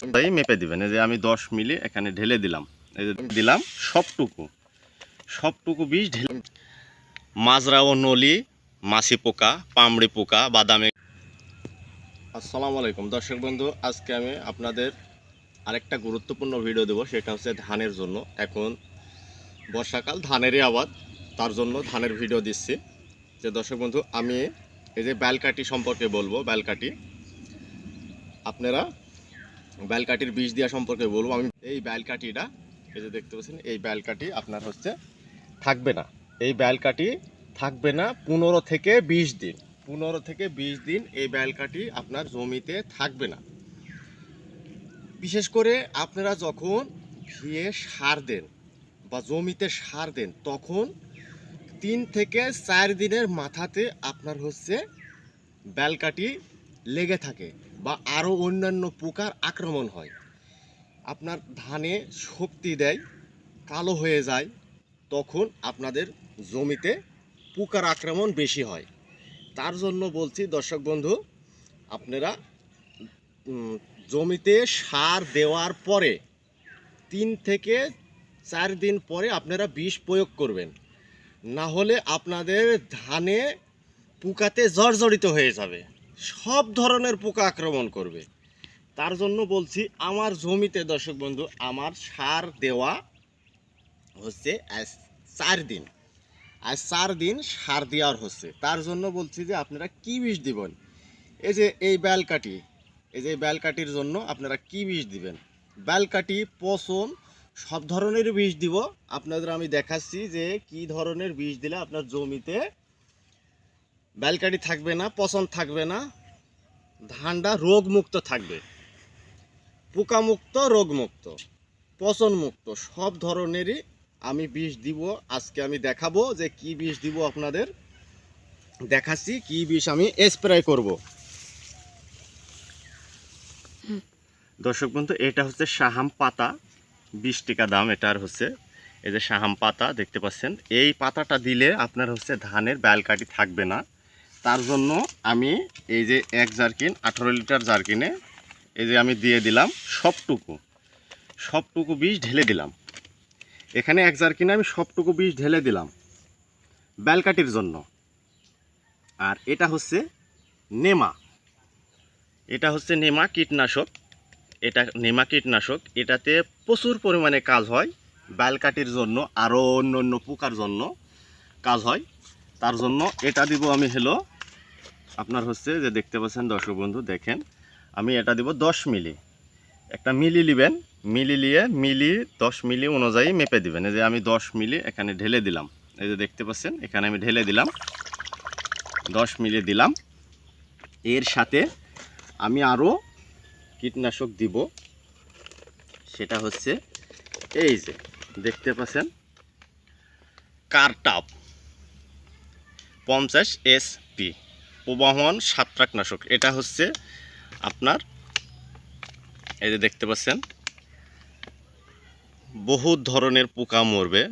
তাই মেপে দিবেন। এই যে আমি দশ মিলি এখানে ঢেলে দিলাম। এই যে দিলাম সবটুকু। সবটুকু বীজ ঢেলে মাজরা ও নলি, মাছি পোকা, পামড়ি পোকা, বাদামে। আসসালামু আলাইকুম। দর্শক বন্ধু, আজকে আমি আপনাদের আরেকটা গুরুত্বপূর্ণ ভিডিও দেবো। সেটা হচ্ছে ধানের জন্য। এখন বর্ষাকাল, ধানেরই আবাদ। তার জন্য ধানের ভিডিও দিচ্ছি। যে দর্শক বন্ধু, আমি এই যে ব্যালকাটি সম্পর্কে বলব। ব্যালকাটি আপনারা ব্যালকাটির বীজ দেওয়া সম্পর্কে বলব। আমি এই ব্যালকাটিটা এই যে দেখতে পাচ্ছেন, এই ব্যালকাটি আপনার হচ্ছে থাকবে না। এই ব্যালকাটি থাকবে না পনেরো থেকে বিশ দিন। পনেরো থেকে বিশ দিন এই ব্যালকাটি আপনার জমিতে থাকবে না। বিশেষ করে আপনারা যখন ভিয়ে সার দেন বা জমিতে সার দেন, তখন তিন থেকে চার দিনের মাথাতে আপনার হচ্ছে ব্যালকাটি লেগে থাকে। বা আরও অন্যান্য পোকার আক্রমণ হয়। আপনার ধানে শক্তি দেয়, কালো হয়ে যায়, তখন আপনাদের জমিতে পোকার আক্রমণ বেশি হয়। তার জন্য বলছি, দর্শক বন্ধু, আপনারা জমিতে সার দেওয়ার পরে তিন থেকে চার দিন পরে আপনারা বিষ প্রয়োগ করবেন। না হলে আপনাদের ধানে পোকাতে জর্জরিত হয়ে যাবে। সব ধরনের পোকা আক্রমণ করবে। তার জন্য বলছি, আমার জমিতে দর্শক বন্ধু, আমার সার দেওয়া হচ্ছে চার দিন। আজ চার দিন সার দেওয়ার হচ্ছে। তার জন্য বলছি যে, আপনারা কি বিষ দিবেন? এই যে এই ব্যালকাটি এই যে ব্যালকাটির জন্য আপনারা কি বিষ দিবেন? ব্যালকাটি পচন, সব ধরনের বিষ দিব। আপনাদের আমি দেখাচ্ছি যে কি ধরনের বিষ দিলে আপনার জমিতে ব্যালকাটি থাকবে না, পচন থাকবে না, ধানটা রোগমুক্ত থাকবে। পোকামুক্ত, রোগমুক্ত, পচনমুক্ত, সব ধরনেরই আমি বিষ দিব। আজকে আমি দেখাবো যে কি বিষ দিব আপনাদের। দেখাচ্ছি কি বিষ আমি স্প্রে করব। দর্শক বন্ধু, এটা হচ্ছে সাহাম পাতা। বিশ টাকা দাম এটার হচ্ছে এই যে সাহাম পাতা, দেখতে পাচ্ছেন। এই পাতাটা দিলে আপনার হচ্ছে ধানের ব্যালকাটি থাকবে না। তার জন্য আমি এই যে এক জার্কিন, আঠারো লিটার জার্কিনে এই যে আমি দিয়ে দিলাম সবটুকু। সবটুকু বীজ ঢেলে দিলাম। এখানে এক জার্কিনে আমি সবটুকু বীজ ঢেলে দিলাম ব্যালকাটির জন্য। আর এটা হচ্ছে নেমা। এটা হচ্ছে নেমা কীটনাশক। এটা নেমা কীটনাশক। এটাতে প্রচুর পরিমাণে কাজ হয় ব্যালকাটির জন্য, আরও অন্য অন্য পোকার জন্য কাজ হয়। তার জন্য এটা দিব আমি হলো আপনার হচ্ছে যে দেখতে পাচ্ছেন দর্শক বন্ধু, দেখেন, আমি এটা দিব দশ মিলি। একটা মিলি নেবেন মিলি নিয়ে মিলি দশ মিলি অনুযায়ী মেপে দিবেন। এই যে আমি দশ মিলি এখানে ঢেলে দিলাম। এই যে দেখতে পাচ্ছেন, এখানে আমি ঢেলে দিলাম। দশ মিলি দিলাম। এর সাথে আমি আরও কীটনাশক দিব। সেটা হচ্ছে, এই যে দেখতে পাচ্ছেন কারটাপ পঞ্চাশ এসপি। প্রবাহন সাত্রাকনাশক এটা হচ্ছে আপনার, এই যে দেখতে পাচ্ছেন বহু ধরনের পোকা মরবে।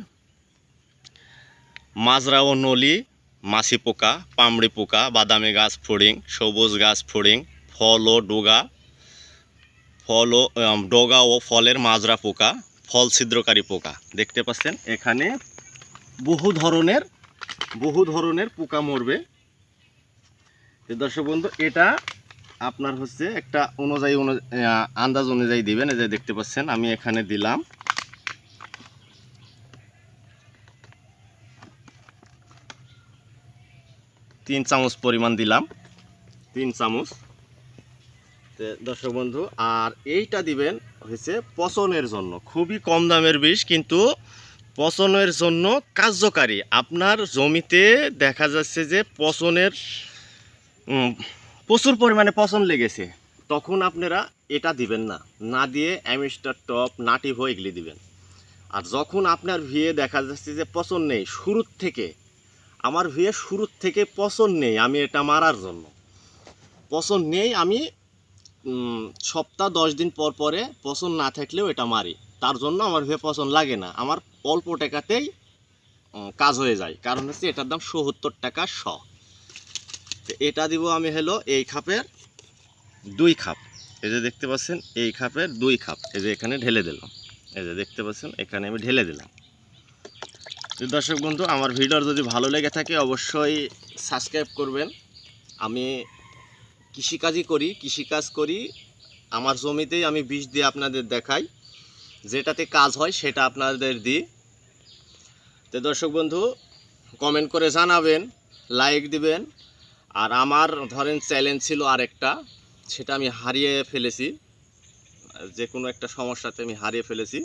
মাজরা ও নলি, মাছি পোকা, পামড়ি পোকা, বাদামি গাছ ফড়িং, সবুজ গাছ ফড়িং, ফল ও ডোগা, ফল ও ডগা ও ফলের মাজরা পোকা, ফল ছিদ্রকারী পোকা। দেখতে পাচ্ছেন, এখানে বহু ধরনের বহু ধরনের পোকা মরবে। দর্শক বন্ধু, এটা আপনার হচ্ছে একটা অনুযায়ী অনু- আন্দাজ অনুযায়ী দিবেন, এই যে দেখতে পাচ্ছেন, আমি এখানে দিলাম। তিন চামচ পরিমাণ দিলাম। তিন চামচ। দর্শক বন্ধু, আর এইটা দিবেন হচ্ছে পচনের জন্য। খুবই কম দামের বিষ, কিন্তু পচনের জন্য কার্যকারী। আপনার জমিতে দেখা যাচ্ছে যে পচনের প্রচুর পরিমাণে পচন লেগেছে। তখন আপনারা এটা দিবেন না। না দিয়ে অ্যামিস্টার টপ নাটিভো এগুলি দিবেন। আর যখন আপনার ভিয়ে দেখা যাচ্ছে যে পচন নেই, শুরুর থেকে, আমার ভিয়ে শুরুর থেকে পচন নেই আমি এটা মারার জন্য। পচন নেই আমি সপ্তাহ দশ দিন পর পরে পচন না থাকলেও এটা মারি। তার জন্য আমার ভিয়ে পচন লাগে না। আমার অল্প টাকাতেই কাজ হয়ে যায়। কারণ হচ্ছে এটার দাম সত্তর টাকা শ। এটা দিব আমি হলো এই খাপের দুই খাপ। এই যে দেখতে পাচ্ছেন, এই খাপের দুই খাপ। এই যে এখানে ঢেলে দিলাম। এই যে দেখতে পাচ্ছেন, এখানে আমি ঢেলে দিলাম। দর্শক বন্ধু, আমার ভিডিওর যদি ভালো লেগে থাকে, অবশ্যই সাবস্ক্রাইব করবেন। আমি কৃষিকাজই করি, কৃষিকাজ করি। আমার জমিতেই আমি বিষ দিয়ে আপনাদের দেখাই। যেটাতে কাজ হয়, সেটা আপনাদের দিই। তো দর্শক বন্ধু কমেন্ট করে জানাবেন লাইক দিবেন। আর আমার ধরেন চ্যালেঞ্জ ছিল আরেকটা, সেটা আমি হারিয়ে ফেলেছি। যে কোনো একটা সমস্যাতে আমি হারিয়ে ফেলেছি।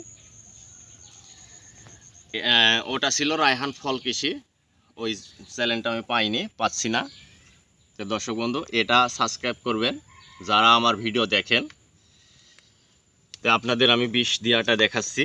ওটা ছিল রায়হান ফল কৃষি। ওই চ্যানেলটা আমি পাইনি, পাচ্ছি না। তো দর্শক বন্ধু, এটা সাবস্ক্রাইব করবেন, যারা আমার ভিডিও দেখেন। তো আপনাদের আমি বিষ দেওয়াটা দেখাচ্ছি।